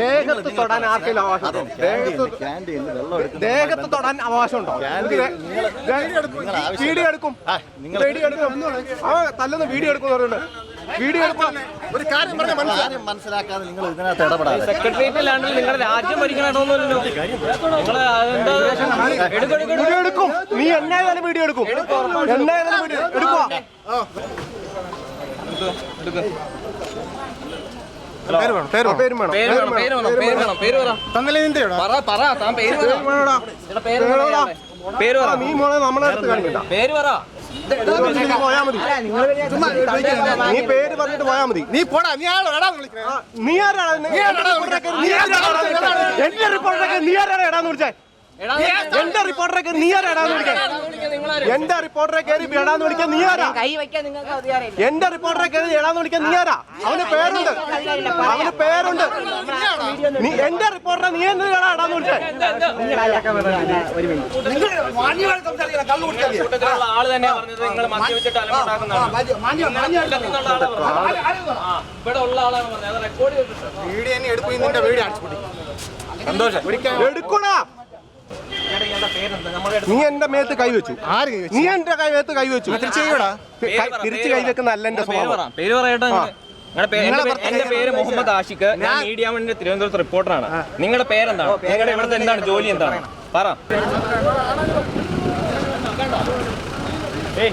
ദേഹത്ത് തൊടാൻ ആർക്കെങ്കിലും അവകാശം ദേഹത്ത് ദേഹത്ത് തൊടാൻ അവകാശമുണ്ടോ? ഉണ്ടോ വീഡിയോ എടുക്കും. വീഡിയോ എടുക്കും. ആ തല്ലുന്ന വീഡിയോ എടുക്കും വീഡിയോ ഒരു കാര്യം പറഞ്ഞ മനസ്സിലാക്കാതെ നിങ്ങൾ ഇതിനകത്ത് ഇടപെടാതെ. സെക്രട്ടേറിയറ്റിലാണെങ്കിൽ നിങ്ങളുടെ രാജ്യം വീഡിയോ എടുക്കും. നീ എന്നായാലും വീഡിയോ എടുക്കും. എന്നായാലും വീഡിയോ എടുക്കുക തന്നല്ലേ നിന്റെ പറ പറ താൻ പേര് പറ. നീ മോളെ നമ്മളെ അടുത്ത് കാണിക്കണ്ട പേര് പറ. നീ പോയാ മതി. നീ പേര് പറഞ്ഞിട്ട് പോയാ മതി. നീ പോടാ നീ ആളോ എടാന്ന് വിളിക്കണേ? ആ, നീ ആരാണ് എന്റെ റിപ്പോർട്ടറൊക്കെ നീ ആരാണ് എന്റെ നീ ആരാണ് ഇടാന്ന് വിളിച്ചേ? എന്റെ നീ ഇടാന്ന് വിളിക്കാൻ നിങ്ങളാര്? എന്റെ റിപ്പോർട്ടറെ കയറി എടാന്ന് വിളിക്കാൻ നീ ആരാ എന്റെ റിപ്പോർട്ടറെ കയറി ഇടാന്ന് വിളിക്കാൻ നീ ആരാ അവന് പേരുണ്ട് അവന് പേരുണ്ട് നീ എന്റെ റിപ്പോർട്ടറെ നീ എന്തിനാണ് എടാന്ന് വിളിച്ചേ ഇവിടെ ഉള്ള ആളാണ് പറഞ്ഞത് അത് റെക്കോർഡ് ചെയ്തിട്ടുണ്ട് വീഡിയോ തന്നെ എടുക്കും നിന്റെ വീഡിയോ അടിച്ചു പൊട്ടി എടുക്കൂടാ നീ എന്റെ മേത്ത് കൈവച്ചു ആര് കൈ വെച്ചു? നീ എന്റെ കൈ മേത്ത് കൈവച്ചു തിരിച്ചു ചെയ്യൂടാ? തിരിച്ച് കൈവെക്കുന്ന അല്ല എന്റെ പേര് പറ സ്വഭാവം പേര് പറയട്ടെ എന്റെ പേര് മുഹമ്മദ് ആഷിഖ്. ഞാൻ മീഡിയ വണ്ടി തിരുവനന്തപുരത്ത് റിപ്പോർട്ടറാണ്. നിങ്ങളുടെ പേരെന്താണ്? നിങ്ങളുടെ ഇവിടുത്തെ എന്താണ്? ജോലി എന്താണ്? പറ. ഏയ്.